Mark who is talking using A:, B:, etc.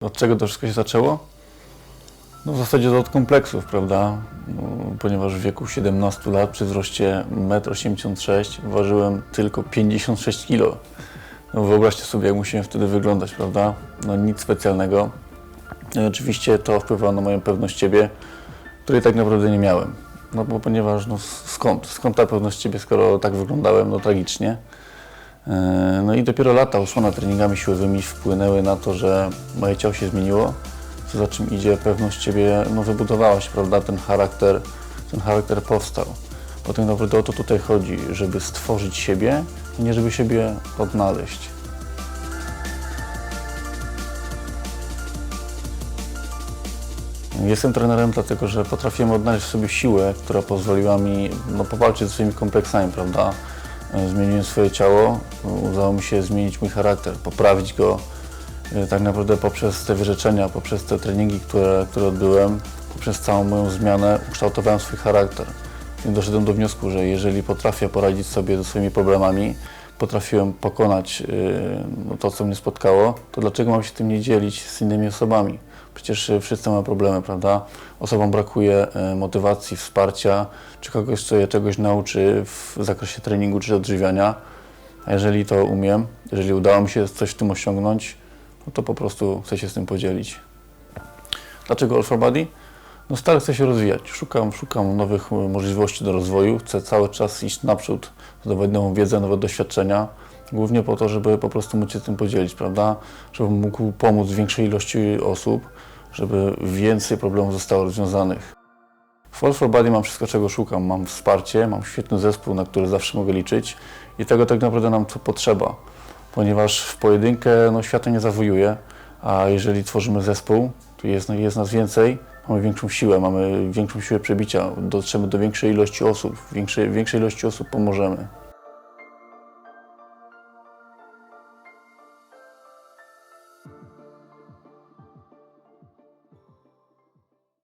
A: Od czego to wszystko się zaczęło? No w zasadzie od kompleksów, prawda? No, ponieważ w wieku 17 lat przy wzroście 1,86 m ważyłem tylko 56 kg. No wyobraźcie sobie, jak musiałem wtedy wyglądać, prawda? No nic specjalnego. No i oczywiście to wpływało na moją pewność siebie, której tak naprawdę nie miałem. No bo ponieważ, no skąd? Skąd ta pewność siebie, skoro tak wyglądałem, no tragicznie. E, No i dopiero lata osłona treningami siłowymi wpłynęły na to, że moje ciało się zmieniło, co za czym idzie pewność siebie, no wybudowała prawda, ten charakter, ten charakter powstał. Bo tak naprawdę o to tutaj chodzi, żeby stworzyć siebie, a nie żeby siebie odnaleźć. Jestem trenerem dlatego, że potrafiłem odnaleźć w sobie siłę, która pozwoliła mi no, powalczyć ze swoimi kompleksami, prawda? E, Zmieniłem swoje ciało, udało mi się zmienić mój charakter, poprawić go e, tak naprawdę poprzez te wyrzeczenia, poprzez te treningi, które, które odbyłem, poprzez całą moją zmianę ukształtowałem swój charakter. Doszedłem do wniosku, że jeżeli potrafię poradzić sobie ze swoimi problemami, potrafiłem pokonać e, no, to, co mnie spotkało, to dlaczego mam się tym nie dzielić z innymi osobami? Przecież e, wszyscy mamy problemy, prawda? Osobom brakuje e, motywacji, wsparcia, czy kogoś, co je czegoś nauczy w zakresie treningu czy odżywiania. A jeżeli to umiem, jeżeli udało mi się coś w tym osiągnąć, no to po prostu chcę się z tym podzielić. Dlaczego Alpha Body? No stale chcę się rozwijać. Szukam, szukam nowych e, możliwości do rozwoju. Chcę cały czas iść naprzód, zdobywać nową wiedzę, nowe doświadczenia. Głównie po to, żeby po prostu móc się tym podzielić, prawda? Żebym mógł pomóc większej ilości osób, żeby więcej problemów zostało rozwiązanych. W All for Body mam wszystko, czego szukam. Mam wsparcie, mam świetny zespół, na który zawsze mogę liczyć i tego tak naprawdę nam to potrzeba, ponieważ w pojedynkę no, świata nie zawojuje, a jeżeli tworzymy zespół, to jest, jest nas więcej, mamy większą siłę, mamy większą siłę przebicia, dotrzemy do większej ilości osób, większej, większej ilości osób pomożemy.